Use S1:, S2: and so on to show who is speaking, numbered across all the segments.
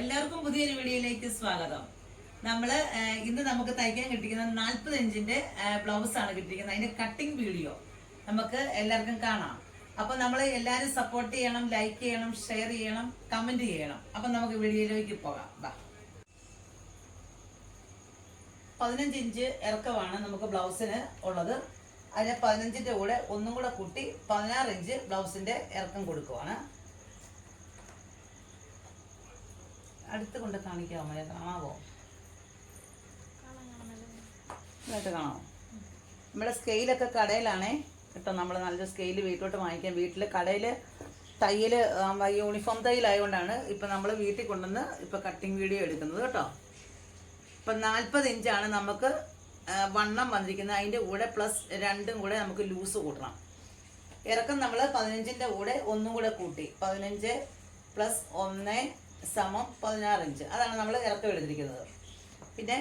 S1: എല്ലാവർക്കും പുതിയൊരു വീഡിയോയിലേക്ക് സ്വാഗതം. നമ്മൾ ഇന്ന് നമുക്ക് തയ്ക്കാൻ കിട്ടിക്കുന്ന നാൽപ്പത് ഇഞ്ചിന്റെ ബ്ലൗസ് ആണ് കിട്ടിയിരിക്കുന്നത്. അതിന്റെ കട്ടിംഗ് വീഡിയോ നമുക്ക് എല്ലാവർക്കും കാണാം. അപ്പൊ നമ്മൾ എല്ലാവരും സപ്പോർട്ട് ചെയ്യണം ലൈക്ക് ചെയ്യണം ഷെയർ ചെയ്യണം കമന്റ് ചെയ്യണം. അപ്പൊ നമുക്ക് വീഡിയോയിലേക്ക് പോകാം. ബാ പതിനഞ്ച് ഇഞ്ച് ഇറക്കമാണ് നമുക്ക് ബ്ലൗസിന് ഉള്ളത്. അതിന് പതിനഞ്ചിന്റെ കൂടെ ഒന്നും കൂടെ കൂട്ടി പതിനാറ് ഇഞ്ച് ബ്ലൗസിന്റെ ഇറക്കം കൊടുക്കുവാണ്. അടുത്ത് കൊണ്ട് കാണിക്കാമോ മോനെ കാണാവോ ഇതായിട്ട് കാണാമോ നമ്മുടെ സ്കെയിലൊക്കെ കടയിലാണേ. കേട്ടോ നമ്മൾ നല്ല സ്കെയിൽ വീട്ടിലോട്ട് വാങ്ങിക്കാം വീട്ടിൽ കടയിൽ തയ്യൽ യൂണിഫോം തയ്യലായതുകൊണ്ടാണ് ഇപ്പം നമ്മൾ വീട്ടിൽ കൊണ്ടുവന്ന് ഇപ്പം കട്ടിങ് വീഡിയോ എടുക്കുന്നത് കേട്ടോ. ഇപ്പം നാൽപ്പത് ഇഞ്ചാണ് നമുക്ക് വണ്ണം വന്നിരിക്കുന്നത്. അതിന്റെ കൂടെ പ്ലസ് രണ്ടും കൂടെ നമുക്ക് ലൂസ് കൂട്ടണം. ഇറക്കം നമ്മൾ പതിനഞ്ചിന്റെ കൂടെ ഒന്നും കൂടെ കൂട്ടി. പതിനഞ്ച് പ്ലസ് ഒന്ന് സമം പതിനാറ് ഇഞ്ച് അതാണ് നമ്മൾ ഇറക്കം എടുത്തിരിക്കുന്നത്. പിന്നെ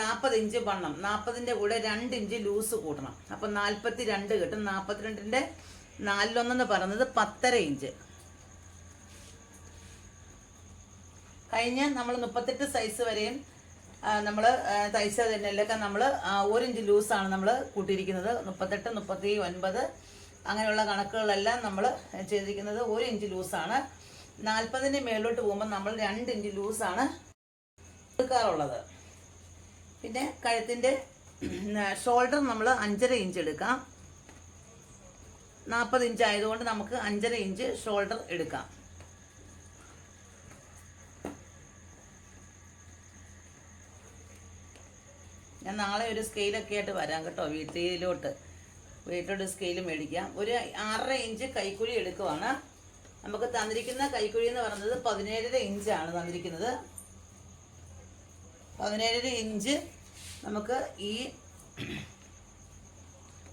S1: നാൽപ്പത് ഇഞ്ച് വണ്ണം. നാൽപ്പതിന്റെ കൂടെ രണ്ട് ഇഞ്ച് ലൂസ് കൂട്ടണം. അപ്പം നാൽപ്പത്തി രണ്ട് കിട്ടും. നാൽപ്പത്തിരണ്ടിന്റെ നാലിലൊന്നെന്ന് പറയുന്നത് പത്തര ഇഞ്ച് കഴിഞ്ഞ് നമ്മൾ മുപ്പത്തെട്ട് സൈസ് വരെയും നമ്മൾ തയ്ച്ച തന്നെയൊക്കെ നമ്മൾ ഒരു ഇഞ്ച് ലൂസാണ് നമ്മൾ കൂട്ടിയിരിക്കുന്നത്. മുപ്പത്തെട്ട് മുപ്പത്തി ഒൻപത് അങ്ങനെയുള്ള കണക്കുകളെല്ലാം നമ്മൾ ചെയ്തിരിക്കുന്നത് ഒരു ഇഞ്ച് ലൂസാണ്. നാൽപ്പതിന്റെ മേളിലോട്ട് പോകുമ്പോൾ നമ്മൾ രണ്ട് ഇഞ്ച് ലൂസാണ് എടുക്കാറുള്ളത്. പിന്നെ കഴുത്തിന്റെ ഷോൾഡർ നമ്മൾ അഞ്ചര ഇഞ്ച് എടുക്കാം. നാൽപ്പത് ഇഞ്ച് ആയതുകൊണ്ട് നമുക്ക് അഞ്ചര ഇഞ്ച് ഷോൾഡർ എടുക്കാം. ഞാൻ നാളെ ഒരു സ്കെയിലൊക്കെ ആയിട്ട് വരാം കേട്ടോ വീട്ടിലോട്ട്. വീട്ടിലോട്ട് സ്കെയിൽ മേടിക്കാം. ഒരു ആറര ഇഞ്ച് കൈക്കുഴി എടുക്കുവാണ്. നമുക്ക് തന്നിരിക്കുന്ന കൈക്കുഴി എന്ന് പറയുന്നത് പതിനേഴര ഇഞ്ചാണ് തന്നിരിക്കുന്നത്. പതിനേഴര ഇഞ്ച് നമുക്ക് ഈ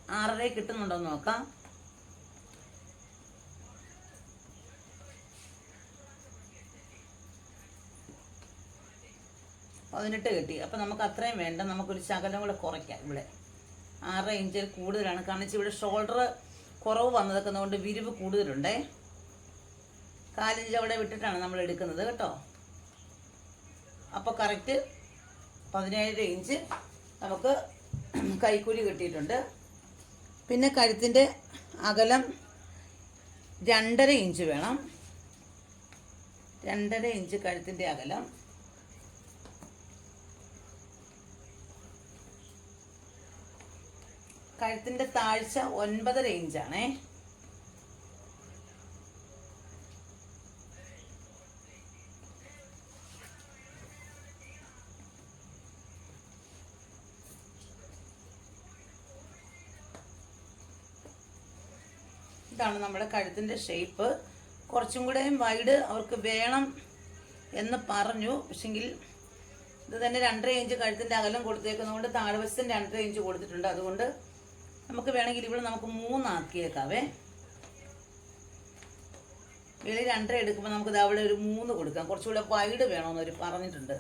S1: ആറര കിട്ടുന്നുണ്ടോ നോക്കാം. പതിനെട്ട് കിട്ടി. അപ്പം നമുക്ക് അത്രയും വേണ്ട. നമുക്കൊരു ശകലം കൂടെ കുറയ്ക്കാം ഇവിടെ. ആറര ഇഞ്ചിൽ കൂടുതലാണ്. കാരണം ഇവിടെ ഷോൾഡർ കുറവ് വന്നതൊക്കെ അതുകൊണ്ട് വിരിവ് കൂടുതലുണ്ടേ. കാലിഞ്ച് അവിടെ വിട്ടിട്ടാണ് നമ്മൾ എടുക്കുന്നത് കേട്ടോ. അപ്പോൾ കറക്റ്റ് പതിനേഴ് ഇഞ്ച് നമുക്ക് കൈക്കൂലി കിട്ടിയിട്ടുണ്ട്. പിന്നെ കഴുത്തിന്റെ അകലം രണ്ടര ഇഞ്ച് വേണം. രണ്ടര ഇഞ്ച് കഴുത്തിന്റെ അകലം. കഴുത്തിന്റെ താഴ്ച ഒൻപതര ഇഞ്ചാണേ. ഇതാണ് നമ്മുടെ കഴുത്തിന്റെ ഷേപ്പ് കുറച്ചും കൂടെ വൈഡ് അവർക്ക് വേണം എന്ന് പറഞ്ഞു. പക്ഷെങ്കിൽ ഇത് തന്നെ രണ്ടര ഇഞ്ച് കഴുത്തിന്റെ അകലം കൊടുത്തേക്കുന്നതുകൊണ്ട് താഴ്വശത്തിന് രണ്ടര ഇഞ്ച് കൊടുത്തിട്ടുണ്ട്. അതുകൊണ്ട് നമുക്ക് വേണമെങ്കിൽ ഇവിടെ നമുക്ക് മൂന്നാക്കിയേക്കാവേ. വെളി രണ്ടര എടുക്കുമ്പോൾ നമുക്ക് അവിടെ ഒരു മൂന്ന് കൊടുക്കാം. കുറച്ചുകൂടെ വൈഡ് വേണമെന്ന് അവർ പറഞ്ഞിട്ടുണ്ട്.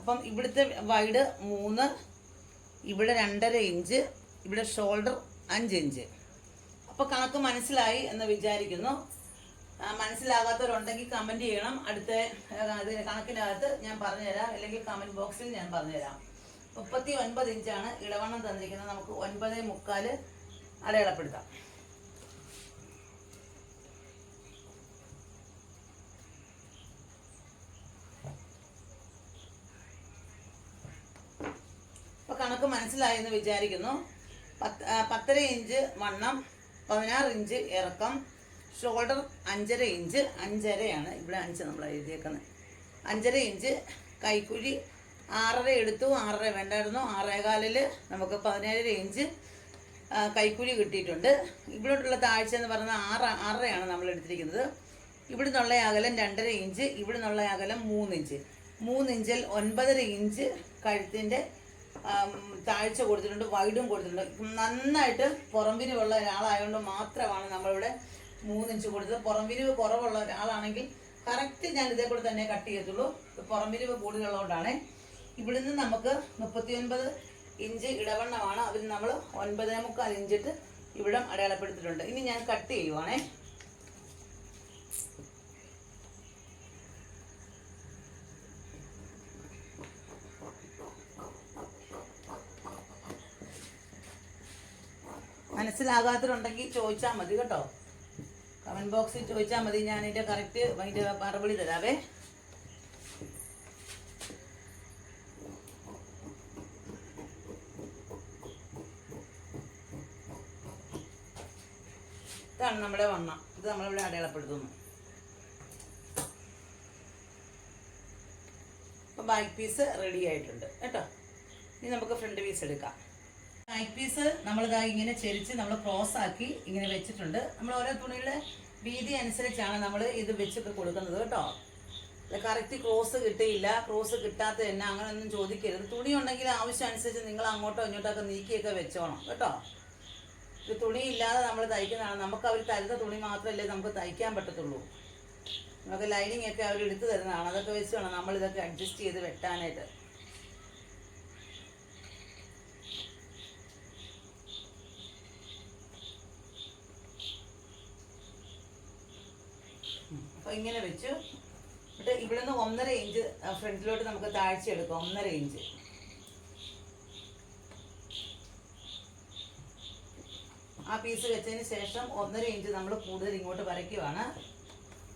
S1: അപ്പം ഇവിടുത്തെ വൈഡ് മൂന്ന് ഇവിടെ രണ്ടര ഇഞ്ച് ഇവിടെ ഷോൾഡർ അഞ്ച് ഇഞ്ച് അപ്പോൾ കണക്ക് മനസ്സിലായി എന്ന് വിചാരിക്കുന്നു. മനസ്സിലാകാത്തവരുണ്ടെങ്കിൽ കമന്റ് ചെയ്യണം. അടുത്ത കണക്കിനകത്ത് ഞാൻ പറഞ്ഞുതരാം. അല്ലെങ്കിൽ കമന്റ് ബോക്സിൽ ഞാൻ പറഞ്ഞുതരാം. മുപ്പത്തി ഒൻപത് ഇഞ്ചാണ് ഇടവണ്ണം തന്നിരിക്കുന്നത്. നമുക്ക് ഒൻപത് മുക്കാൽ അടയാളപ്പെടുത്താം അപ്പോൾ കണക്ക് മനസ്സിലായെന്ന് വിചാരിക്കുന്നു. പത്ത് പത്തര ഇഞ്ച് വണ്ണം പതിനാറ് ഇഞ്ച് ഇറക്കം ഷോൾഡർ അഞ്ചര ഇഞ്ച് അഞ്ചരയാണ് ഇവിടെ അഞ്ച് നമ്മൾ എഴുതിയേക്കുന്നത്. അഞ്ചര ഇഞ്ച് കൈക്കുഴി ആറര എടുത്തു ആറര വേണ്ടായിരുന്നു ആറേകാലിൽ നമുക്ക് പതിനേഴര ഇഞ്ച് കൈക്കൂലി കിട്ടിയിട്ടുണ്ട്. ഇവിടോട്ടുള്ള താഴ്ച എന്ന് പറയുന്നത് ആറ് ആറരയാണ് നമ്മൾ എടുത്തിരിക്കുന്നത്. ഇവിടുന്നുള്ള അകലം രണ്ടര ഇഞ്ച് ഇവിടുന്നുള്ള അകലം മൂന്നിഞ്ച് മൂന്നിഞ്ചിൽ ഒൻപതര ഇഞ്ച് കഴുത്തിന്റെ താഴ്ച കൊടുത്തിട്ടുണ്ട് വൈഡും കൊടുത്തിട്ടുണ്ട്. നന്നായിട്ട് പുറംവിരിവുള്ള ഒരാളായതുകൊണ്ട് മാത്രമാണ് നമ്മളിവിടെ മൂന്നിഞ്ച് കൊടുത്തത്. പുറംപിരിവ് കുറവുള്ള ഒരാളാണെങ്കിൽ കറക്റ്റ് ഞാൻ ഇതേപോലെ തന്നെ കട്ട് ചെയ്യത്തുള്ളൂ. പുറംപിരിവ് കൂടുതലുള്ളതുകൊണ്ടാണ്. ഇവിടുന്ന് നമുക്ക് മുപ്പത്തിയൊൻപത് ഇഞ്ച് ഇടവണ്ണമാണ്. അതിന് നമ്മൾ ഒൻപതേ മുക്കാൽ ഇഞ്ചിട്ട് ഇവിടം അടയാളപ്പെടുത്തിയിട്ടുണ്ട്. ഇനി ഞാൻ കട്ട് ചെയ്യുവാണേ. മനസ്സിലാകാത്തതുണ്ടെങ്കിൽ ചോദിച്ചാൽ മതി കേട്ടോ. കമന്റ് ബോക്സിൽ ചോദിച്ചാൽ മതി. ഞാൻ ഇതിന്റെ കറക്റ്റ് അതിന്റെ മറുപടി തരാവേ. ഇതാണ് നമ്മുടെ വണ്ണ. ഇത് നമ്മളിവിടെ അടയാളപ്പെടുത്തുന്നു. ബാക്ക് പീസ് റെഡി ആയിട്ടുണ്ട്. കേട്ടോ? ഇനി നമുക്ക് ഫ്രണ്ട് പീസ് എടുക്കാം. ബാക്ക് പീസ് നമ്മളിതാ ഇങ്ങനെ ചെരിച്ച് നമ്മൾ ക്രോസ് ആക്കി ഇങ്ങനെ വെച്ചിട്ടുണ്ട്. നമ്മൾ ഓരോ തുണിയുടെ വീതി അനുസരിച്ചാണ് നമ്മൾ ഇത് വെച്ചൊക്കെ കൊടുക്കുന്നത് കേട്ടോ. കറക്റ്റ് ക്രോസ് കിട്ടിയില്ല. ക്രോസ് കിട്ടാത്ത തന്നെ അങ്ങനെ ഒന്നും ചോദിക്കരുത്. തുണി ഉണ്ടെങ്കിൽ ആവശ്യം അനുസരിച്ച് നിങ്ങൾ അങ്ങോട്ടോ ഇങ്ങോട്ടോ ഒക്കെ നീക്കിയൊക്കെ വെച്ചോണം കേട്ടോ. ഇത് തുണി ഇല്ലാതെ നമ്മൾ തയ്ക്കുന്നതാണ്. നമുക്ക് അവർ തരുന്ന തുണി മാത്രമല്ലേ നമുക്ക് തയ്ക്കാൻ പറ്റത്തുള്ളൂ. നമുക്ക് ലൈനിങ് ഒക്കെ അവർ എടുത്തു തരുന്നതാണ്. അതൊക്കെ വെച്ച് വേണം നമ്മളിതൊക്കെ അഡ്ജസ്റ്റ് ചെയ്ത് വെട്ടാനായിട്ട്. ഇങ്ങനെ വെച്ചു എന്നിട്ട് ഇവിടെ നിന്ന് ഒന്നര ഇഞ്ച് ഫ്രണ്ടിലോട്ട് നമുക്ക് താഴ്ച എടുക്കാം ഒന്നര ഇഞ്ച് ആ പീസ് വെച്ചതിന് ശേഷം ഒന്നര ഇഞ്ച് നമ്മൾ കൂടുതൽ ഇങ്ങോട്ട് വരയ്ക്കുവാണ്.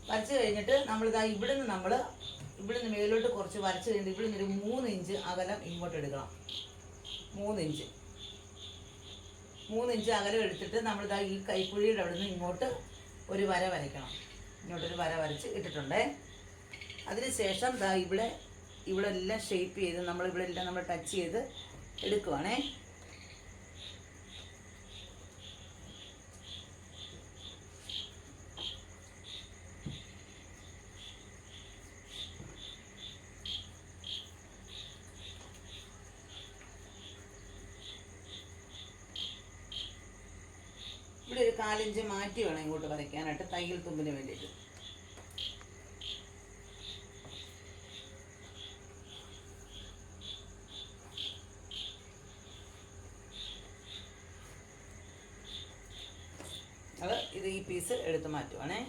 S1: വരച്ച് കഴിഞ്ഞിട്ട് നമ്മളിതാ ഇവിടുന്ന് നമ്മൾ ഇവിടുന്ന് മേലോട്ട് കുറച്ച് വരച്ച് കഴിഞ്ഞിട്ട് ഇവിടുന്ന് ഒരു മൂന്ന് ഇഞ്ച് അകലം ഇങ്ങോട്ട് എടുക്കണം. മൂന്ന് ഇഞ്ച് മൂന്ന് ഇഞ്ച് അകലം എടുത്തിട്ട് നമ്മളിതാ ഈ കൈക്കുഴിയുടെ അവിടെ നിന്ന് ഇങ്ങോട്ട് ഒരു വര വരയ്ക്കണം. ഇങ്ങോട്ടൊരു വര വരച്ച് ഇട്ടിട്ടുണ്ടേ. അതിനുശേഷം ദാ ഇവിടെ ഇവിടെ എല്ലാം ഷേപ്പ് ചെയ്ത് നമ്മൾ ഇവിടെ എല്ലാം നമ്മൾ ടച്ച് ചെയ്ത് എടുക്കുവാണേ. കാലിഞ്ച് മാറ്റി വേണം ഇങ്ങോട്ട് വരയ്ക്കാനായിട്ട് തയ്യൽ തുമ്പിന് വേണ്ടിയിട്ട്. അത് ഇത് ഈ പീസ് എടുത്ത് മാറ്റുവാണേ.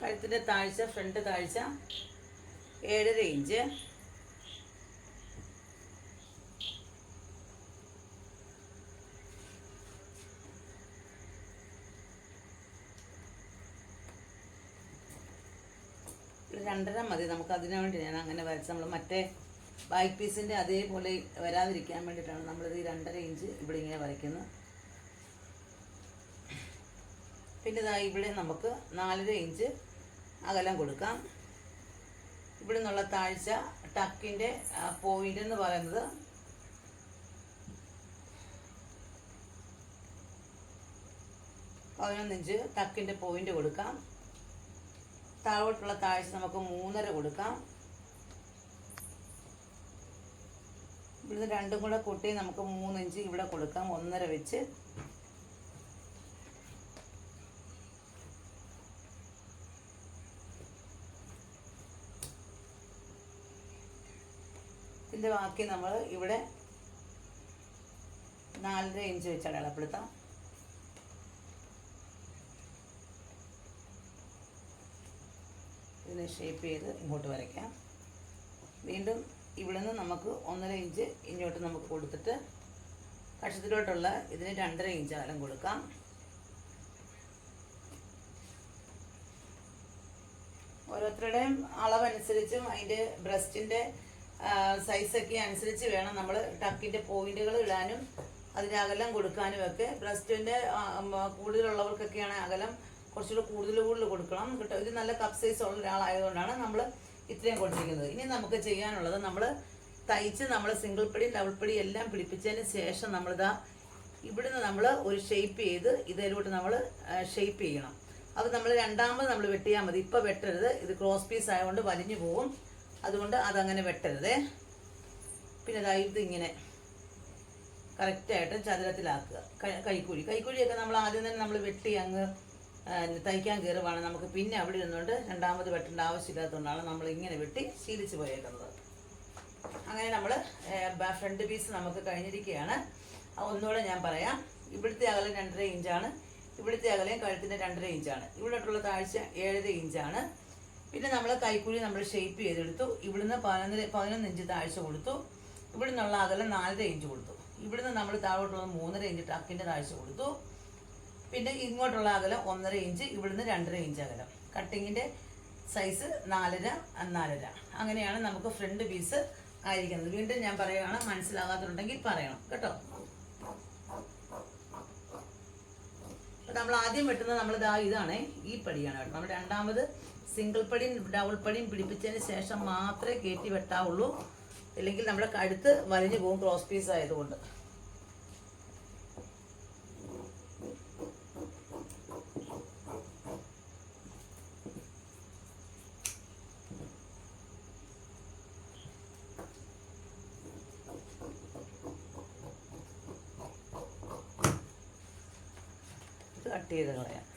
S1: കഴുത്തിന്റെ താഴ്ച ഫ്രണ്ട് താഴ്ച ഏഴര ഇഞ്ച് ഒരു രണ്ടര മതി നമുക്ക് അതിനു വേണ്ടി ഞാൻ അങ്ങനെ വരച്ച് നമ്മൾ മറ്റേ ബാക്ക് പീസിന്റെ അതേപോലെ വരാതിരിക്കാൻ വേണ്ടിയിട്ടാണ് നമ്മളിത് ഈ രണ്ടര ഇഞ്ച് ഇവിടെ ഇങ്ങനെ വരയ്ക്കുന്നത്. പിന്നെ ഇതാ ഇവിടെ നമുക്ക് നാലര ഇഞ്ച് അകലം കൊടുക്കാം. ഇവിടെ നിന്നുള്ള താഴ്ച ടക്കിന്റെ പോയിന്റ് എന്ന് പറയുന്നത് പതിനൊന്നിഞ്ച് ടക്കിന്റെ പോയിന്റ് കൊടുക്കാം. താഴോട്ടുള്ള താഴ്ച നമുക്ക് മൂന്നര കൊടുക്കാം. ഇവിടുന്ന് രണ്ടും കൂടെ കൂട്ടി നമുക്ക് മൂന്നിഞ്ച് ഇവിടെ കൊടുക്കാം ഒന്നര വെച്ച്. ഇതിന്റെ ബാക്കി നമ്മൾ ഇവിടെ നാലര ഇഞ്ച് വെച്ച് അടയാളപ്പെടുത്താം. ഇതിനെ ഷേപ്പ് ചെയ്ത് ഇങ്ങോട്ട് വരയ്ക്കാം. വീണ്ടും ഇവിടെ നിന്ന് നമുക്ക് ഒന്നര ഇഞ്ച് ഇങ്ങോട്ട് നമുക്ക് കൊടുത്തിട്ട് കക്ഷത്തിലോട്ടുള്ള ഇതിന് രണ്ടര ഇഞ്ച് അകലം കൊടുക്കാം. ഓരോരുത്തരുടെയും അളവനുസരിച്ചും അതിന്റെ ബ്രസ്റ്റിന്റെ സൈസൊക്കെ അനുസരിച്ച് വേണം നമ്മൾ ടക്കിന്റെ പോയിന്റുകൾ ഇടാനും അതിന് അകലം കൊടുക്കാനും ഒക്കെ. ബ്രസ്റ്റിന്റെ കൂടുതലുള്ളവർക്കൊക്കെയാണ് അകലം കുറച്ചുകൂടെ കൂടുതൽ കൂടുതൽ കൊടുക്കണം കേട്ടോ. ഇത് നല്ല കപ്പ് സൈസ് ഉള്ള ഒരാളായതുകൊണ്ടാണ് നമ്മൾ ഇത്രയും കൊടുത്തിരിക്കുന്നത്. ഇനി നമുക്ക് ചെയ്യാനുള്ളത് നമ്മൾ തയ്ച്ച് നമ്മൾ സിംഗിൾ പടി ഡബിൾ പടി എല്ലാം പിടിപ്പിച്ചതിന് ശേഷം നമ്മളിതാ ഇവിടുന്ന് നമ്മൾ ഒരു ഷേപ്പ് ചെയ്ത് ഇതിലോട്ട് നമ്മൾ ഷേപ്പ് ചെയ്യണം. അത് നമ്മൾ രണ്ടാമത് നമ്മൾ വെട്ടിയാൽ മതി. ഇപ്പോൾ വെട്ടരുത്. ഇത് ക്രോസ് പീസ് ആയതുകൊണ്ട് വലിഞ്ഞു പോകും അതുകൊണ്ട് അതങ്ങനെ വെട്ടരുതേ. പിന്നെ ഇതാ ഇത് ഇങ്ങനെ കറക്റ്റായിട്ട് ചതുരത്തിലാക്കുക. കൈക്കൂലി കൈക്കൂലിയൊക്കെ നമ്മൾ ആദ്യം തന്നെ നമ്മൾ വെട്ടി അങ്ങ് തയ്ക്കാൻ കയറുവാണ്. നമുക്ക് പിന്നെ അവിടെ ഇരുന്നുകൊണ്ട് രണ്ടാമത് വെട്ടേണ്ട ആവശ്യമില്ലാത്തതുകൊണ്ടാണ് നമ്മൾ ഇങ്ങനെ വെട്ടി ശീലിച്ച് പോയേക്കുന്നത്. അങ്ങനെ നമ്മൾ ഫ്രണ്ട് പീസ് നമുക്ക് കഴിഞ്ഞിരിക്കുകയാണ്. ഒന്നുകൂടെ ഞാൻ പറയാം. ഇവിടുത്തെ അകലം രണ്ടര ഇഞ്ചാണ്. ഇവിടുത്തെ അകലം കഴുത്തിന്റെ രണ്ടര ഇഞ്ചാണ്. ഇവിടോട്ടുള്ള താഴ്ച ഏഴര ഇഞ്ചാണ്. പിന്നെ നമ്മൾ കൈക്കൂലി നമ്മൾ ഷേപ്പ് ചെയ്തെടുത്തു. ഇവിടുന്ന് പതിനൊന്നര പതിനൊന്ന് ഇഞ്ച് താഴ്ച കൊടുത്തു. ഇവിടുന്നുള്ള അകലം നാലര ഇഞ്ച് കൊടുത്തു. ഇവിടുന്ന് നമ്മൾ താഴോട്ടുള്ള മൂന്നര ഇഞ്ച് ടക്കിന്റെ താഴ്ച കൊടുത്തു. പിന്നെ ഇങ്ങോട്ടുള്ള അകലം ഒന്നര ഇഞ്ച് ഇവിടുന്ന് രണ്ടര ഇഞ്ച് അകലം. കട്ടിങ്ങിന്റെ സൈസ് നാലര നാലര. അങ്ങനെയാണ് നമുക്ക് ഫ്രണ്ട് പീസ് ആയിരിക്കുന്നത്. വീണ്ടും ഞാൻ പറയുകയാണ് മനസ്സിലാകാത്തുണ്ടെങ്കിൽ പറയണം. കേട്ടോ? നമ്മൾ ആദ്യം വെട്ടുന്നത് നമ്മൾ ഇതാ ഇതാണ് ഈ പടിയാണ് കേട്ടോ. നമ്മൾ രണ്ടാമത് സിംഗിൾ പടിയും ഡബിൾ പടിയും പിടിപ്പിച്ചതിന് ശേഷം മാത്രമേ കയറ്റി വെട്ടാവുള്ളൂ. ഇല്ലെങ്കിൽ നമ്മുടെ കഴുത്ത് വലിഞ്ഞു പോകും ക്രോസ് പീസ് ആയതുകൊണ്ട്. കട്ട് ചെയ്ത് കളയാം.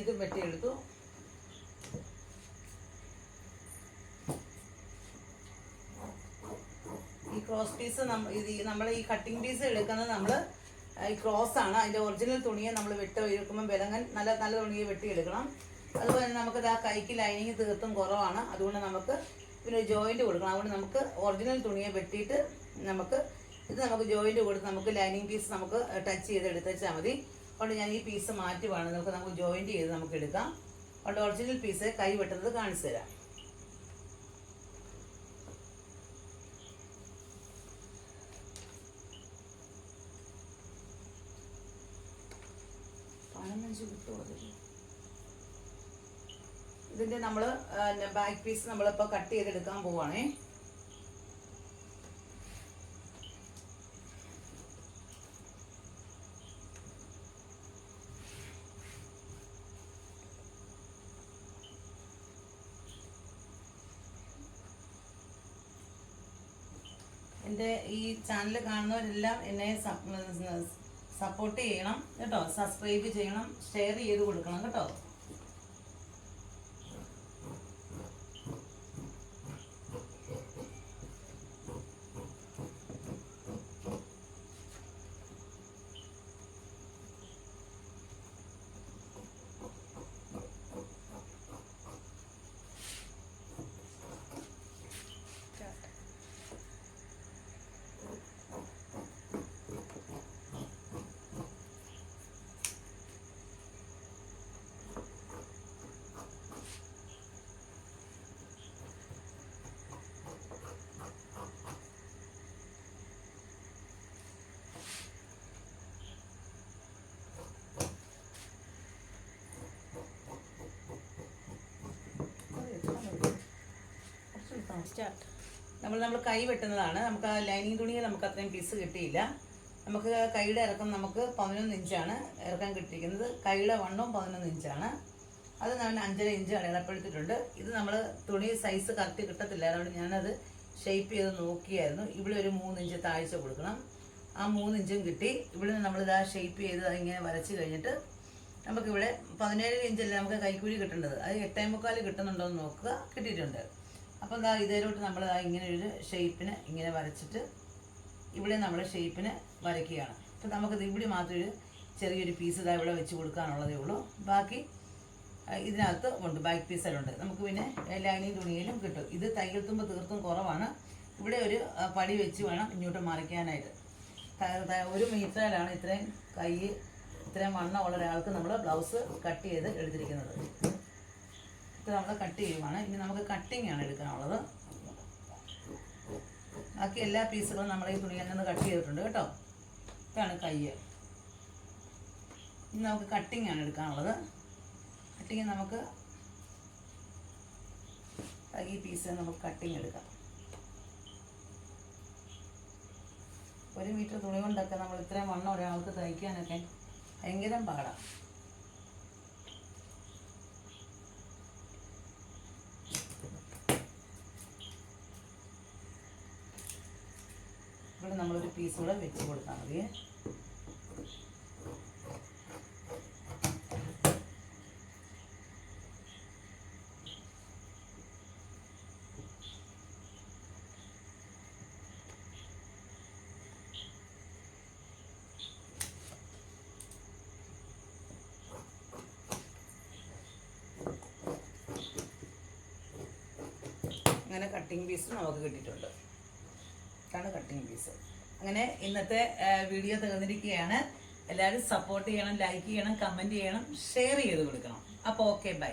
S1: ഇതും വെട്ടിയെടുത്തു. ഈ ക്രോസ് പീസ് നമ്മൾ ഈ കട്ടിംഗ് പീസ് എടുക്കുന്നത് നമ്മൾ ഈ ക്രോസ് ആണ്. അതിന്റെ ഒറിജിനൽ തുണിയെ നമ്മൾ വെട്ടി എടുക്കുമ്പോൾ വിലങ്ങൻ നല്ല നല്ല തുണിയെ വെട്ടിയെടുക്കണം. അതുപോലെ നമുക്ക് ആ കൈക്ക് ലൈനിങ് തീർത്തും കുറവാണ്. അതുകൊണ്ട് നമുക്ക് പിന്നെ ജോയിന്റ് കൊടുക്കണം. അതുകൊണ്ട് നമുക്ക് ഒറിജിനൽ തുണിയെ വെട്ടിയിട്ട് നമുക്ക് ഇത് നമുക്ക് ജോയിന്റ് കൊടുത്ത് നമുക്ക് ലൈനിങ് പീസ് നമുക്ക് ടച്ച് ചെയ്ത് എടുത്തുവെച്ചാൽ മതി. അതുകൊണ്ട് ഞാൻ ഈ പീസ് മാറ്റി മാറ്റുവാണ് നമുക്ക് നമുക്ക് ജോയിന്റ് ചെയ്ത് നമുക്ക് എടുക്കാം. അതുകൊണ്ട് ഒറിജിനൽ പീസ് കൈ വെട്ടുന്നത് കാണിച്ചു തരാം. പതിനഞ്ച് കിട്ടുമോ അതിൽ ഇതിന്റെ നമ്മൾ ബാക്ക് പീസ് നമ്മളിപ്പോൾ കട്ട് ചെയ്തെടുക്കാൻ പോവാണേ. എന്റെ ഈ ചാനൽ കാണുന്നവരെല്ലാം എന്നെ സപ്പോർട്ട് ചെയ്യണം കേട്ടോ. സബ്സ്ക്രൈബ് ചെയ്യണം ഷെയർ ചെയ്ത് കൊടുക്കണം കേട്ടോ.
S2: സ്റ്റാർട്ട്
S1: നമ്മൾ നമ്മൾ കൈ വെട്ടുന്നതാണ്. നമുക്ക് ആ ലൈനിങ് തുണിയിൽ നമുക്ക് അത്രയും പീസ് കിട്ടിയില്ല. നമുക്ക് കൈയുടെ ഇറക്കം നമുക്ക് പതിനൊന്ന് ഇഞ്ചാണ് ഇറക്കം കിട്ടിയിരിക്കുന്നത്. കൈയുടെ വണ്ണവും പതിനൊന്ന് ഇഞ്ചാണ് അത് ഞാൻ അഞ്ചര ഇഞ്ച് അടയാളപ്പെടുത്തിയിട്ടുണ്ട് ഇത് നമ്മൾ തുണി സൈസ് കറക്റ്റ് കിട്ടത്തില്ല. അതുകൊണ്ട് ഞാനത് ഷേപ്പ് ചെയ്ത് നോക്കിയായിരുന്നു. ഇവിടെ ഒരു മൂന്ന് ഇഞ്ച് താഴ്ച കൊടുക്കണം. ആ മൂന്ന് ഇഞ്ചും കിട്ടി. ഇവിടെ നമ്മളിത് ആ ഷേപ്പ് ചെയ്ത് ഇങ്ങനെ വരച്ച് കഴിഞ്ഞിട്ട് നമുക്കിവിടെ പതിനേഴ് ഇഞ്ചല്ലേ നമുക്ക് കൈക്കൂലി കിട്ടേണ്ടത്? അത് എട്ടേ മുക്കാൽ കിട്ടുന്നുണ്ടോ എന്ന് നോക്കുക. കിട്ടിയിട്ടുണ്ട്. അപ്പം എന്താ ഇതേലോട്ട് നമ്മൾ ഇങ്ങനെ ഒരു ഷേപ്പിന് ഇങ്ങനെ വരച്ചിട്ട് ഇവിടെ നമ്മൾ ഷേപ്പിന് വരയ്ക്കുകയാണ്. അപ്പം നമുക്കത് ഇവിടെ മാത്രം ഒരു ചെറിയൊരു പീസ് ഇതാ ഇവിടെ വെച്ച് കൊടുക്കാനുള്ളതേ ഉള്ളൂ. ബാക്കി ഇതിനകത്ത് ഉണ്ട് ബാക്ക് പീസിലുണ്ട് നമുക്ക് പിന്നെ ലൈനിങ് തുണിയിലും കിട്ടും. ഇത് തയ്യൽ തുമ്പ് തീർത്തും കുറവാണ്. ഇവിടെ ഒരു പടി വെച്ച് വേണം ഇങ്ങോട്ട് മറിക്കാനായിട്ട്. ഒരു മീറ്ററിലാണ് ഇത്രയും കൈ ഇത്രയും വണ്ണമുള്ള ഒരാൾക്ക് നമ്മൾ ബ്ലൗസ് കട്ട് ചെയ്ത് എടുത്തിരിക്കുന്നത്. ഇത് നമ്മൾ കട്ട് ചെയ്യുവാണ്. ഇനി നമുക്ക് കട്ടിങ് ആണ് എടുക്കാനുള്ളത്. ബാക്കി എല്ലാ പീസുകളും നമ്മൾ ഈ തുണിയിൽ നിന്ന് കട്ട് ചെയ്തിട്ടുണ്ട് കേട്ടോ. ഇതാണ് കയ്യ്. ഇനി നമുക്ക് കട്ടിങ് ആണ് എടുക്കാനുള്ളത്. കട്ടിങ് നമുക്ക് ഈ പീസ് നമുക്ക് കട്ടിങ് എടുക്കാം. ഒരു മീറ്റർ തുണി കൊണ്ടൊക്കെ നമ്മൾ ഇത്രയും വണ്ണം ഒരാൾക്ക് തയ്ക്കാനൊക്കെ ഭയങ്കര പാടാണ് ഇവിടെ നമ്മളൊരു പീസ് കൂടെ വെച്ച് കൊടുത്താൽ മതി. അങ്ങനെ കട്ടിങ് പീസ് നമുക്ക് കിട്ടിയിട്ടുണ്ട്. ഇതാണ് കട്ടിങ് പീസ് അങ്ങനെ ഇന്നത്തെ വീഡിയോ തീർന്നിരിക്കുകയാണ് എല്ലാവരും സപ്പോർട്ട് ചെയ്യണം ലൈക്ക് ചെയ്യണം കമന്റ് ചെയ്യണം ഷെയർ ചെയ്ത് കൊടുക്കണം. അപ്പോൾ ഓക്കെ ബൈ